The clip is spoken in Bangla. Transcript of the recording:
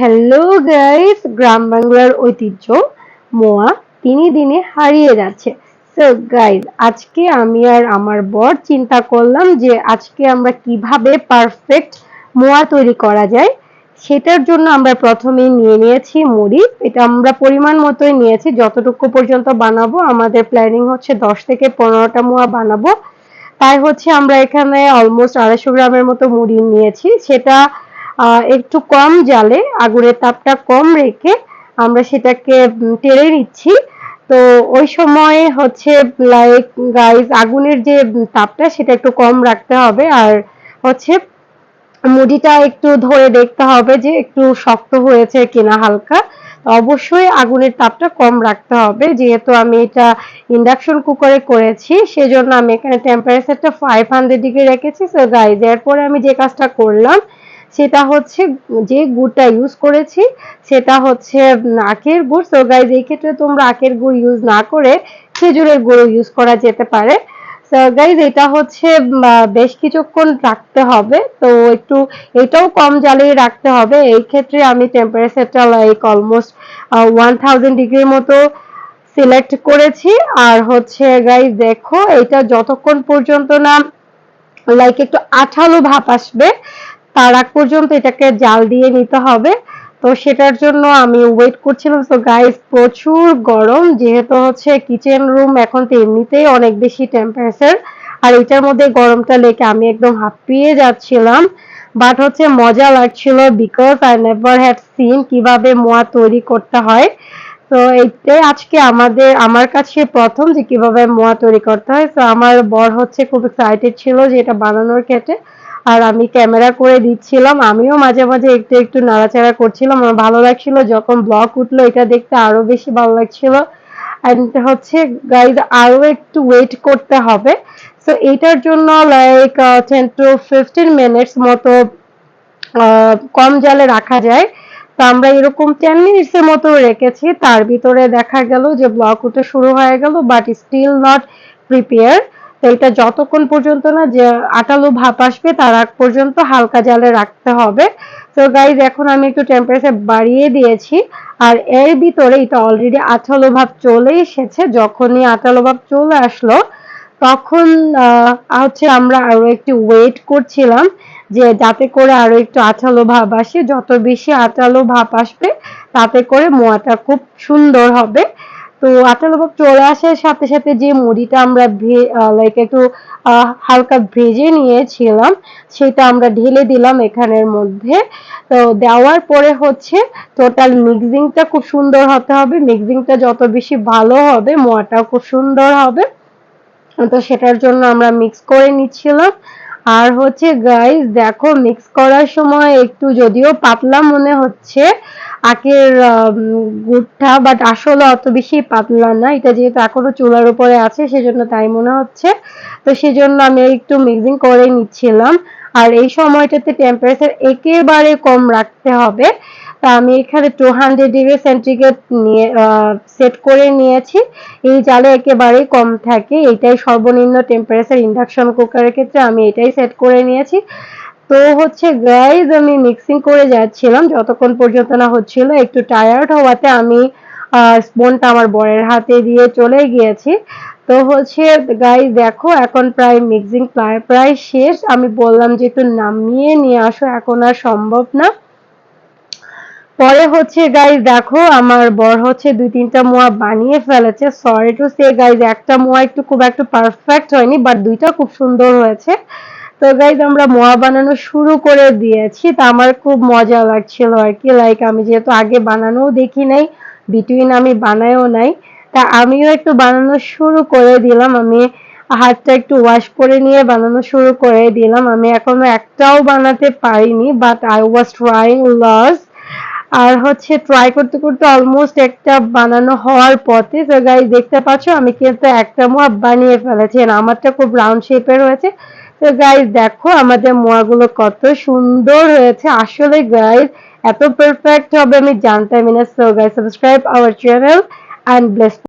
হ্যালো গাইস গ্রাম বাংলার ঐতিহ্য, মোয়া, তিনি দিনে হারিয়ে যাচ্ছে। সো গাইস আজকে আমি আর আমার বর চিন্তা করলাম যে আজকে আমরা কীভাবে পারফেক্ট মোয়া তৈরি করা যায়। সেটার জন্য আমরা প্রথমে নিয়ে নিয়েছি মুড়ি। এটা আমরা পরিমাণ মতোই নিয়েছি। যতটুকু পর্যন্ত বানাবো, আমাদের প্ল্যানিং হচ্ছে দশ থেকে পনেরোটা মোয়া বানাবো। তাই হচ্ছে আমরা এখানে অলমোস্ট আড়াইশো গ্রামের মতো মুড়ি নিয়েছি। সেটা একটু কম জালে, আগুনের তাপটা কম রেখে আমরা সেটাকে টেরে নিচ্ছি। তো ওই সময় হচ্ছে লাইক গাইস আগুনের যে তাপটা সেটা একটু কম রাখতে হবে। আর হচ্ছে মুড়িটা একটু ধরে দেখতে হবে যে একটু শক্ত হয়েছে কিনা হালকা। অবশ্যই আগুনের তাপটা কম রাখতে হবে। যেহেতু আমি এটা ইন্ডাকশন কুকারে করেছি, সেজন্য আমি এখানে টেম্পারেচারটা ফাইভ হান্ড্রেড ডিগ্রি রেখেছি। সো গাইজ এরপরে আমি যে কাজটা করলাম সেটা হচ্ছে যে গুড়টা ইউজ করেছি, সেটা হচ্ছে আখের গুড়। সো গাইজ এই ক্ষেত্রে তোমরা আখের গুড় ইউজ না করে খেজুরের গুঁড়ো ইউজ করা যেতে পারে। গাইজ এটা হচ্ছে বেশ কিছুক্ষণ রাখতে হবে। তো একটু এটাও কম জ্বালিয়ে রাখতে হবে। এই ক্ষেত্রে আমি টেম্পারেচারটা লাইক অলমোস্ট ওয়ান থাউজেন্ড ডিগ্রির মতো সিলেক্ট করেছি। আর হচ্ছে গাইজ দেখো, এটা যতক্ষণ পর্যন্ত না লাইক একটু আঠালো ভাব আসবে তার আগ পর্যন্ত এটাকে জাল দিয়ে নিতে হবে। তো সেটার জন্য আমি ওয়েট করছিলাম। তো গাইস প্রচুর গরম। যেহেতু হচ্ছে কিচেন রুম এখন তো এমনিতেই অনেক বেশি টেম্পারেচার আর এটার মধ্যে গরমটা লেগে আমি একদম হাঁপিয়ে যাচ্ছিলাম। বাট হচ্ছে মজা লাগছিল because I never had seen কীভাবে মোয়া তৈরি করতে হয়। তো এইটাই আজকে আমাদের, আমার কাছে প্রথম যে কীভাবে মোয়া তৈরি করতে হয়। তো আমার বর হচ্ছে খুব এক্সাইটেড ছিল যে এটা বানানোর ক্ষেত্রে। আর আমি ক্যামেরা করে দিচ্ছিলাম, আমিও মাঝে মাঝে একটু একটু নাড়াচাড়া করছিলাম। আমার ভালো লাগছিল যখন ব্লগ উঠল, এটা দেখতে আরও বেশি ভালো লাগছিল। অ্যান্ড হচ্ছে গাইজ আরও একটু ওয়েট করতে হবে। সো এটার জন্য like ten to fifteen minutes মতো কম জালে রাখা যায়। তো আমরা এরকম টেন মিনিটস এর মতো রেখেছি। তার ভিতরে দেখা গেল যে ব্লক উঠে শুরু হয়ে গেল বাট স্টিল নট প্রিপেয়ার তো এটা যতক্ষণ পর্যন্ত না যে আটালো ভাপ আসবে, তার আগ পর্যন্ত হালকা জালে রাখতে হবে। তো গাইজ এখন আমি একটু টেম্পারেচার বাড়িয়ে দিয়েছি। আর এর ভিতরে এটা অলরেডি আঠালো ভাব চলে এসেছে। যখনই আঠালো ভাব চলে আসলো, তখন হচ্ছে আমরা আরও একটু ওয়েট করছিলাম যে যাতে করে আরও একটু আঠালো ভাব আসে। যত বেশি আঠালো ভাব আসবে, তাতে করে মোয়াটা খুব সুন্দর হবে। তো আঠালো ভাব চলে আসার সাথে সাথে যে মুড়িটা আমরা লাইক একটু হালকা ভেজে নিয়েছিলাম, সেটা আমরা ঢেলে দিলাম এখানের মধ্যে। তো দেওয়ার পরে হচ্ছে টোটাল মিক্সিংটা খুব সুন্দর হতে হবে। মিক্সিংটা যত বেশি ভালো হবে, মোয়াটাও খুব সুন্দর হবে। তো সেটার জন্য আমরা মিক্স করে নিচ্ছিলাম। আর হচ্ছে গাইস দেখো মিক্স করার সময় একটু যদিও পাতলা মনে হচ্ছে, আখের গুড়টা বাট আসলে অত বেশি পাতলা না, এটা যেহেতু এখনও চুলার উপরে আছে, সেজন্য তাই মনে হচ্ছে। তো সেজন্য আমি একটু মিক্সিং করে নিচ্ছিলাম। আর এই সময়টাতে টেম্পারেচার একেবারে কম রাখতে হবে। তা আমি এখানে টু হান্ড্রেড ডিগ্রি সেন্টিগ্রেড নিয়ে সেট করে নিয়েছি। এই জালে একেবারেই কম থাকে। এটাই সর্বনিম্ন টেম্পারেচার ইন্ডাকশন কুকারের ক্ষেত্রে আমি এটাই সেট করে নিয়েছি। তো হচ্ছে গাইজ আমি মিক্সিং করে যাচ্ছিলাম। যতক্ষণ পর্যন্ত না হচ্ছিল, একটু টায়ার্ড হওয়াতে আমি স্পুনটা আমার বরের হাতে দিয়ে চলে গিয়েছি। তো হচ্ছে গাইজ দেখো, এখন প্রায় মিক্সিং প্রায় প্রায় শেষ। আমি বললাম যে একটু নামিয়ে নিয়ে আসো, এখন আর সম্ভব না। পরে হচ্ছে গাইজ দেখো, আমার বর হচ্ছে দুই, তিনটা মোয়া বানিয়ে ফেলেছে। সরি টু সে গাইজ একটা মোয়া একটু খুব একটু পারফেক্ট হয়নি বাট দুইটা খুব সুন্দর হয়েছে। তো গাইজ আমরা মোয়া বানানো শুরু করে দিয়েছি। তা আমার খুব মজা লাগছিল আর কি। লাইক আমি যেহেতু আগে বানানোও দেখি নাই বিটুইন আমি বানায়ও নাই, তা আমিও একটু বানানো শুরু করে দিলাম। আমি হাতটা একটু ওয়াশ করে নিয়ে বানানো শুরু করে দিলাম। আমি এখনও একটাও বানাতে পারিনি but I was trying loss আর হচ্ছে ট্রাই করতে করতে অলমোস্ট একটা বানানো হওয়ার পথে তো গাইজ দেখতে পাচ্ছ আমি কিন্তু একটা মোয়া বানিয়ে ফেলেছি আমারটা খুব রাউন্ড শেপের হয়েছে তো গাইজ দেখো আমাদের মোয়াগুলো কত সুন্দর হয়েছে। আসলে গাইজ এত পারফেক্ট হবে আমি জানতামই না। So guys subscribe our channel and bless